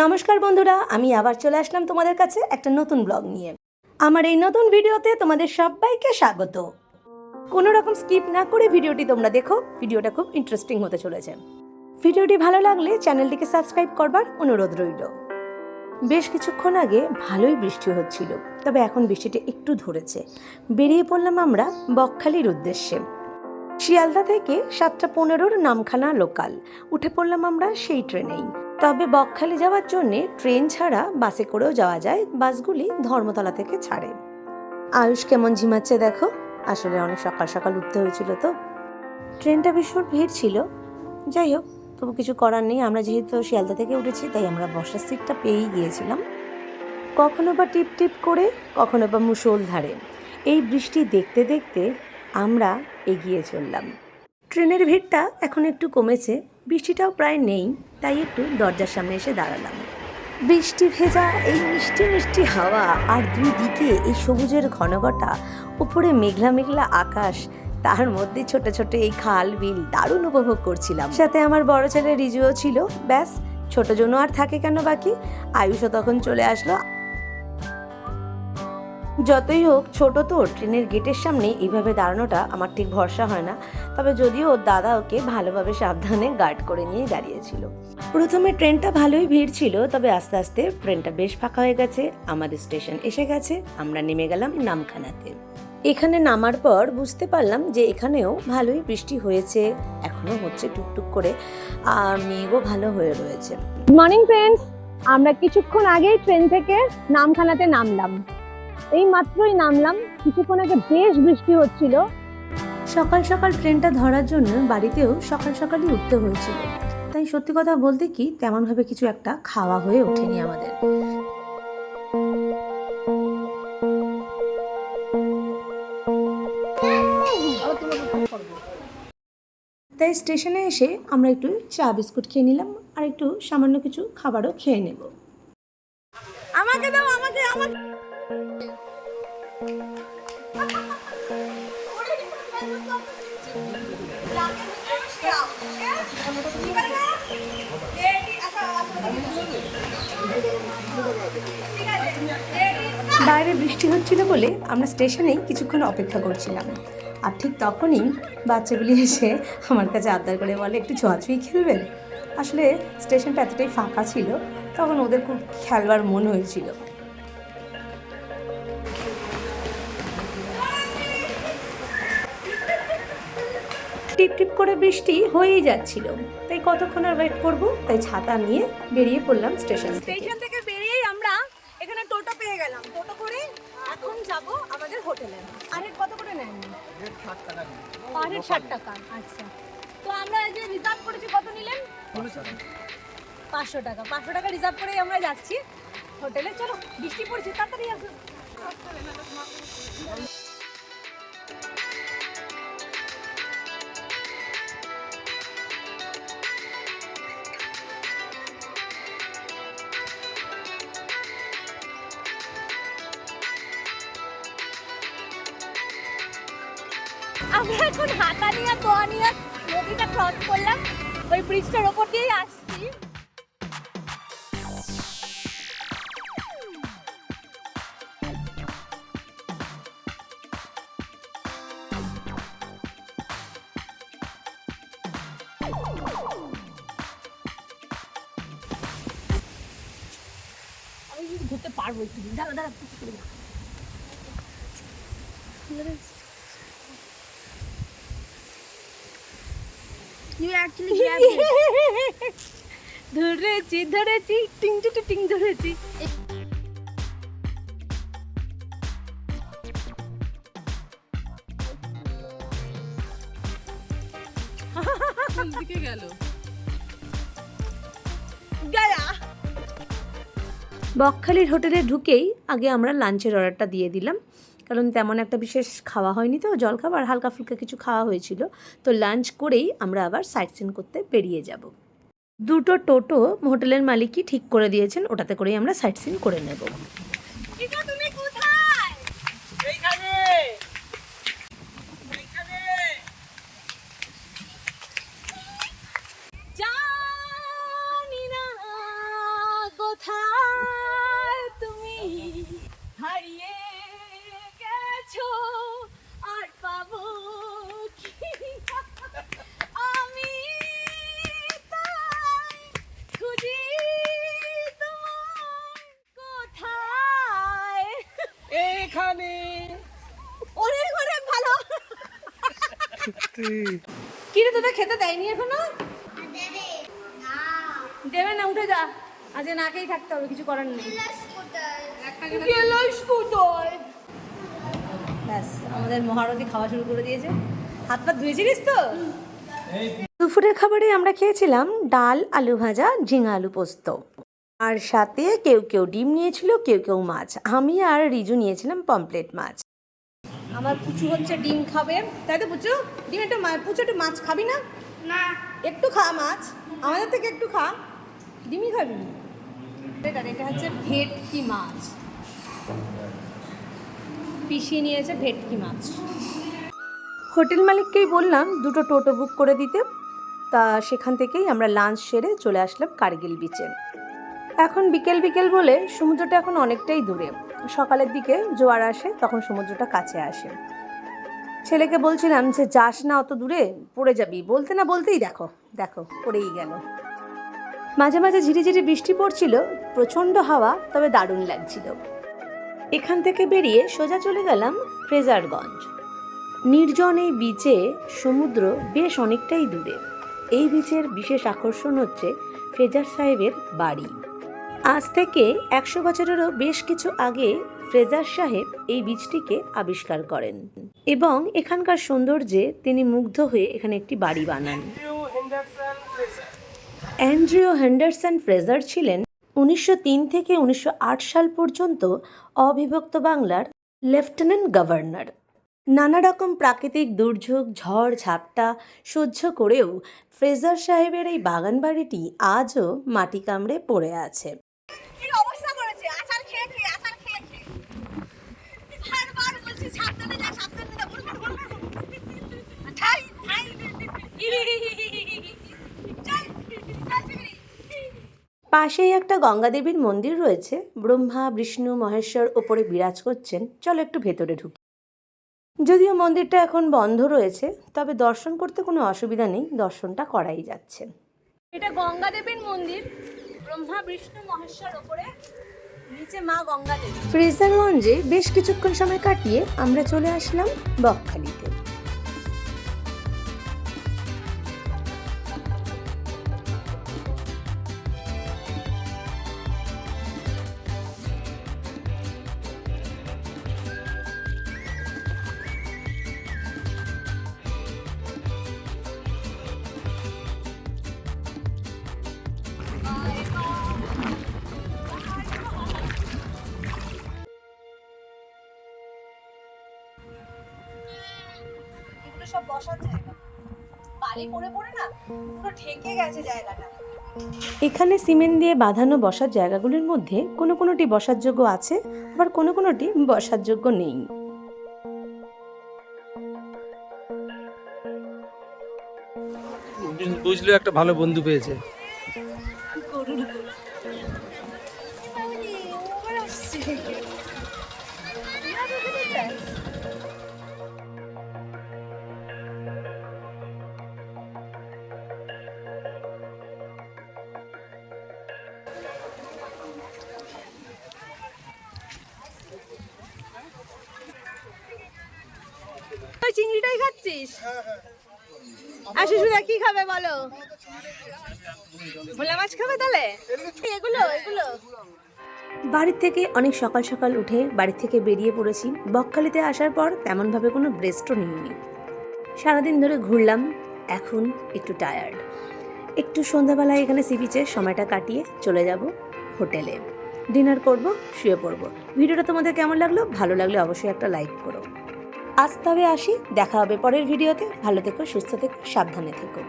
নমস্কার বন্ধুরা, আমি আবার চলে আসলাম তোমাদের কাছে একটা নতুন ব্লগ নিয়ে। আমার এই নতুন ভিডিওতে তোমাদের সবাইকে স্বাগত। কোনো রকম স্কিপ না করে ভিডিওটি তোমরা দেখো, ভিডিওটা খুব ইন্টারেস্টিং হতে চলেছে। ভিডিওটি ভালো লাগলে চ্যানেলটিকে সাবস্ক্রাইব করবার অনুরোধ রইল। বেশ কিছুক্ষণ আগে ভালোই বৃষ্টি হচ্ছিল, তবে এখন বৃষ্টিটা একটু ধরেছে। বেরিয়ে পড়লাম আমরা বকখালির উদ্দেশ্যে। শিয়ালদা থেকে সাতটা পনেরোর নামখানা লোকাল উঠে পড়লাম আমরা সেই ট্রেনেই তবে বকখালি যাওয়ার জন্যে ট্রেন ছাড়া বাসে করেও যাওয়া যায়, বাসগুলি ধর্মতলা থেকে ছাড়ে। আয়ুষ কেমন ঝিমাচ্ছে দেখো? আসলে অনেক সকাল সকাল উঠতে হয়েছিল তো। ট্রেনটা ভীষণ ভিড় ছিল। যাই হোক, তবু কিছু করার নেই। আমরা যেহেতু শিয়ালদা থেকে উঠেছি, তাই আমরা বসার সিটটা পেয়েই গিয়েছিলাম। কখনো বা টিপ টিপ করে, কখনো বা মুষল ধারে। এই বৃষ্টি দেখতে দেখতে আমরা এগিয়ে চললাম। ট্রেনের ভিড়টা এখন একটু কমেছে। বৃষ্টিটাও প্রায় নেই, তাই একটু দরজার সামনে এসে দাঁড়ালাম। বৃষ্টি ভেজা এই মিষ্টি মিষ্টি হাওয়া আর দুই দিকে এই সবুজের ঘনঘটা, উপরে মেঘলা মেঘলা আকাশ, তার মধ্যে ছোট ছোট এই খাল বিল দারুণ উপভোগ করছিলাম। সাথে আমার বড় ছেলে রিজুও ছিল, ব্যাস, ছোট জন্য আর থাকে কেন বাকি? আয়ুষও তখন চলে আসলো যতই হোক, ছোট তো ট্রেনের গেটের সামনে এইভাবে দাঁড়ানোটা আমার ঠিক ভরসা হয় না। তবে যদিও ওর দাদা ওকে ভালোভাবে সাবধানে গার্ড করে নিয়ে দাঁড়িয়েছিল। প্রথমে ট্রেনটা ভালোই ভিড় ছিল, তবে আস্তে আস্তে ট্রেনটা বেশ ফাঁকা হয়ে গেছে। আমাদের স্টেশন এসে গেছে, আমরা নেমে গেলাম নামখানাতে। এখানে নামার পর বুঝতে পারলাম যে এখানেও ভালোই বৃষ্টি হয়েছে, এখনও হচ্ছে টুকটুক করে, আর মেঘও ভালো হয়ে রয়েছে। মর্নিং ফ্রেন্ডস আমরা কিছুক্ষণ আগেই ট্রেন থেকে নামখানাতে নামলাম। এই মাত্রই নামলাম। কিছুক্ষণ আগে বেশ বৃষ্টি হচ্ছিল। সকাল সকাল ট্রেনটা ধরার জন্য বাড়িতেও সকাল সকালই উঠতে হয়েছিল। তাই সত্যি কথা বলতে কি তেমনভাবে কিছু একটা খাওয়া হয়ে ওঠেনি আমাদের। তাই স্টেশনে এসে আমরা একটু চা বিস্কুট খেয়ে নিলাম আর একটু সামান্য কিছু খাবারও খেয়ে নেব। আমাকে দাও আমাকে আমাকে। বাইরে বৃষ্টি হচ্ছিল বলে আমরা স্টেশনেই কিছুক্ষণ অপেক্ষা করছিলাম। আর ঠিক তখনই বাচ্চাগুলি এসে আমার কাছে আবদার করে বলে, একটু ছোঁয়াছুঁই খেলবেন? আসলে স্টেশনটা এতটাই ফাঁকা ছিল, তখন ওদের খুব খেলবার মন হয়েছিল। টিপ টিপ করে বৃষ্টি হয়েই যাচ্ছিল। তাই কতক্ষণ আর ওয়েট করব? তাই ছাতা নিয়ে বেরিয়ে পড়লাম স্টেশন স্টেশন থেকে বেরিয়েই আমরা এখানে টোটো পেয়ে গেলাম। টোটো করে এখন যাব আমাদের হোটেলে। আরে কত করে নেন? পার হেড ষাট টাকা। আচ্ছা। তো আমরা যে রিজার্ভ করেছি, কত নিলেন? পাঁচশো টাকা। পাঁচশো টাকা রিজার্ভ করেই আমরা যাচ্ছি হোটেলে। চলো, বৃষ্টি পড়ছে, তাড়াতাড়ি আসুন আমরা এখন হাতা নিয়ে তোয়া নিয়ে নদীটা ক্রস করলাম। ওই ব্রিজটার ওপর দিয়েই আসছি। ঘুরতে পারব একটু, দাঁড়া দাঁড়া একটু করে দাঁড়া। You actually grabbed it. ধরেছি ধরেছি টিং টু টিং ধরেছি। দিকে গেল? গায়া বকখালির হোটেলে ঢুকেই আগে আমরা লাঞ্চের অর্ডারটা দিয়ে দিলাম। কারণ তেমন একটা বিশেষ খাওয়া হয়নি তো জলখাবার, হালকা ফুলকা কিছু খাওয়া হয়েছিল। তো লাঞ্চ করেই আমরা আবার সাইট সিন করতে বেরিয়ে যাব। দুটো টোটো হোটেলের মালিকই ঠিক করে দিয়েছেন, ওটাতে করেই আমরা সাইট সিন করে নেব এটা তুমি কোথায় জানি না কোথায় তুমি হারিয়ে গেছো আর পাবো কি না? আমি তাই খুঁজি তোমায় কোথায় এখানে অনেক অনেক ভালো কি রে তোদের খেতে দেয়নি এখনও? দেবে। না উঠে যা। আজকে নাকেই থাকতে হবে কিছু করার নেই। ব্যাস আমাদের মহারথী খাওয়া শুরু করে দিয়েছে। হাত পা ধুয়েছিলিস তো? দুপুরের খাবারে আমরা খেয়েছিলাম ডাল আলু ভাজা ঝিঙা আলু পোস্ত। আর সাথে কেউ কেউ ডিম নিয়েছিল কেউ কেউ মাছ। আমি আর রিজু নিয়েছিলাম পমপ্লেট মাছ। আমার পুচু হচ্ছে ডিম খাবে। তাই তো পুচু? ডিম একটু পুচু একটু মাছ খাবি না? না। একটু খা মাছ। আমাদের থেকে একটু খা। ডিমই খাবি? এটা এটা হচ্ছে ভেটকি মাছ। পিষিয়ে নিয়েছে ভেটকি মাছ। হোটেল মালিককেই বললাম দুটো টোটো বুক করে দিতে। তা সেখান থেকেই আমরা লাঞ্চ সেরে চলে আসলাম কার্গিল বিচে। এখন বিকেল বিকেল বলে সমুদ্রটা এখন অনেকটাই দূরে। সকালের দিকে জোয়ার আসে, তখন সমুদ্রটা কাছে আসে। ছেলেকে বলছিলাম যে, যাস না অত দূরে, পড়ে যাবি। বলতে না বলতেই দেখো দেখো, পড়েই গেল। মাঝে মাঝে ঝিরিঝিরি বৃষ্টি পড়ছিল, প্রচণ্ড হাওয়া, তবে দারুণ লাগছিল। এখান থেকে বেরিয়ে সোজা চলে গেলাম ফ্রেজারগঞ্জ নির্জন এই বিচে সমুদ্র বেশ অনেকটাই দূরে। এই বিচের বিশেষ আকর্ষণ হচ্ছে ফ্রেজার সাহেবের বাড়ি। আজ থেকে একশো বছরেরও বেশ কিছু আগে ফ্রেজার সাহেব এই বীজটিকে আবিষ্কার করেন এবং এখানকার সৌন্দর্যে তিনি মুগ্ধ হয়ে এখানে একটি বাড়ি বানান। অ্যান্ড্রিও হেন্ডারসন ফ্রেজার ছিলেন উনিশশো তিন থেকে উনিশশো আট সাল পর্যন্ত অবিভক্ত বাংলার লেফটেন্যান্ট গভর্নর। নানা রকম প্রাকৃতিক দুর্যোগ, ঝড়, ঝাপটা সহ্য করেও ফ্রেজার সাহেবের এই বাগান বাড়িটি আজও মাটি কামড়ে পড়ে আছে কি অবস্থা করেছে আচার খেয়ে খেয়ে আচার খেয়ে খেয়ে বারবার বলছি সাবধানে যা সাবধানে যা বলব বলব ঠাই ঠাই চল চল চিংড়ি। পাশেই একটা গঙ্গাদেবীর মন্দির রয়েছে। ব্রহ্মা বিষ্ণু মহেশ্বর ওপরে বিরাজ করছেন। চলো একটু ভেতরে ঢুকি। যদিও মন্দিরটা এখন বন্ধ রয়েছে তবে দর্শন করতে কোনো অসুবিধা নেই দর্শনটা করাই যাচ্ছে। এটা গঙ্গা দেবীর মন্দির। ব্রহ্মা বিষ্ণু মহেশ্বর ওপরে নিচে মা গঙ্গা দেবী ফ্রেজারগঞ্জে বেশ কিছুক্ষণ সময় কাটিয়ে আমরা চলে আসলাম বকখালিতে। বসার জায়গা। বালি পড়ে পড়ে না পুরো ঢেকে গেছে জায়গাটা। এখানে সিমেন্ট দিয়ে বাঁধানো বসার জায়গাগুলির মধ্যে কোনো কোনোটি বসার যোগ্য আছে আবার কোনো কোনোটি বসার যোগ্য নেই। বুঝলো একটা ভালো বন্ধু পেয়েছে। চিংড়িটাই খাচ্ছিস? আর শিশুরা কি খাবে বলো? ভোলা মাছ খাবে তাহলে? এগুলো এগুলো। বাড়ির থেকে অনেক সকাল সকাল উঠে বাড়ি থেকে বেরিয়ে পড়েছি। বকখালিতে আসার পর তেমনভাবে কোনো ব্রেস্টও নিইনি। সারাদিন ধরে ঘুরলাম এখন একটু টায়ার্ড একটু সন্ধ্যাবেলায় এখানে সি বিচে সময়টা কাটিয়ে চলে যাব হোটেলে। ডিনার করব শুয়ে পড়ব। ভিডিওটা তোমাদের কেমন লাগল? ভালো লাগলে অবশ্যই একটা লাইক করো। আজ তবে আসি দেখা হবে পরের ভিডিওতে। ভালো থেকো সুস্থ থেকো সাবধানে থেকো।